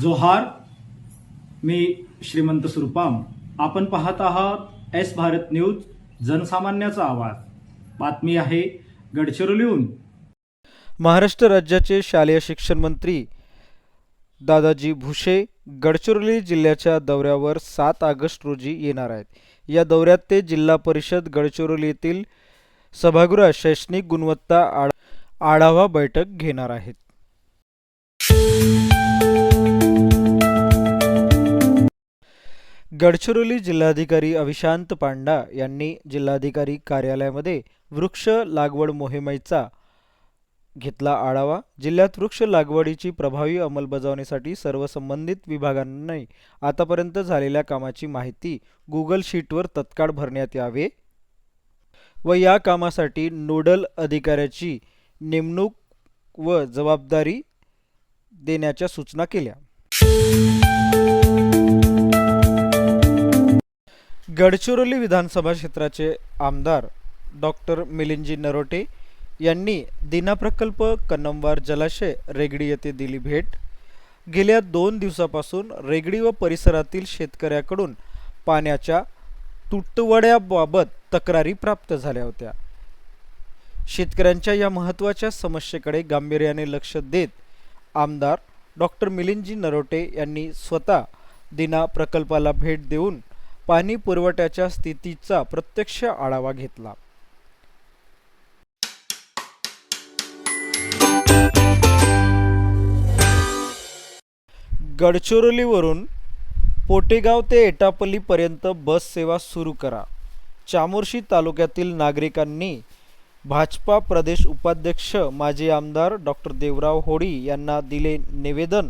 जोहार मी श्रीमंत सुरपाम. आपण पाहत आहात एस भारत न्यूज जनसामान्याचा आवाज. बातमी आहे गडचिरोलीहून महाराष्ट्र राज्याचे शालेय शिक्षण मंत्री दादाजी भुसे गडचिरोली जिल्ह्याच्या दौऱ्यावर सात ऑगस्ट रोजी येणार आहेत. या दौऱ्यात ते जिल्हा परिषद गडचिरोली येथील सभागृहात शैक्षणिक गुणवत्ता आढावा बैठक घेणार आहेत. गडचिरोली जिल्हाधिकारी अविशांत पांडा यांनी जिल्हाधिकारी कार्यालयामध्ये वृक्ष लागवड मोहिमेचा घेतला आढावा. जिल्ह्यात वृक्ष लागवडीची प्रभावी अंमलबजावणीसाठी सर्व संबंधित विभागांनी आतापर्यंत झालेल्या कामाची माहिती गुगल शीटवर तत्काळ भरण्यात यावे व या कामासाठी नोडल अधिकाऱ्याची नेमणूक व जबाबदारी देण्याच्या सूचना केल्या. गडचिरोली विधानसभा क्षेत्राचे आमदार डॉक्टर मिलिंदजी नरोटे यांनी दिना प्रकल्प कन्नमवार जलाशय रेगडी येथे दिली भेट. गेल्या दोन दिवसापासून रेगडी व परिसरातील शेतकऱ्याकडून पाण्याच्या तुटवड्याबाबत तक्रारी प्राप्त झाल्या होत्या. शेतकऱ्यांच्या या महत्त्वाच्या समस्येकडे गांभीर्याने लक्ष देत आमदार डॉक्टर मिलिंदजी नरोटे यांनी स्वतः दिना प्रकल्पाला भेट देऊन पाणी पुरवठ्याच्या स्थितीचा प्रत्यक्ष आढावा घेतला. गडचिरोलीवरून पोटेगाव ते एटापल्लीपर्यंत बस सेवा सुरू करा. चामोर्शी तालुक्यातील नागरिकांनी भाजपा प्रदेश उपाध्यक्ष माजी आमदार डॉक्टर देवराव होडी यांना दिले निवेदन.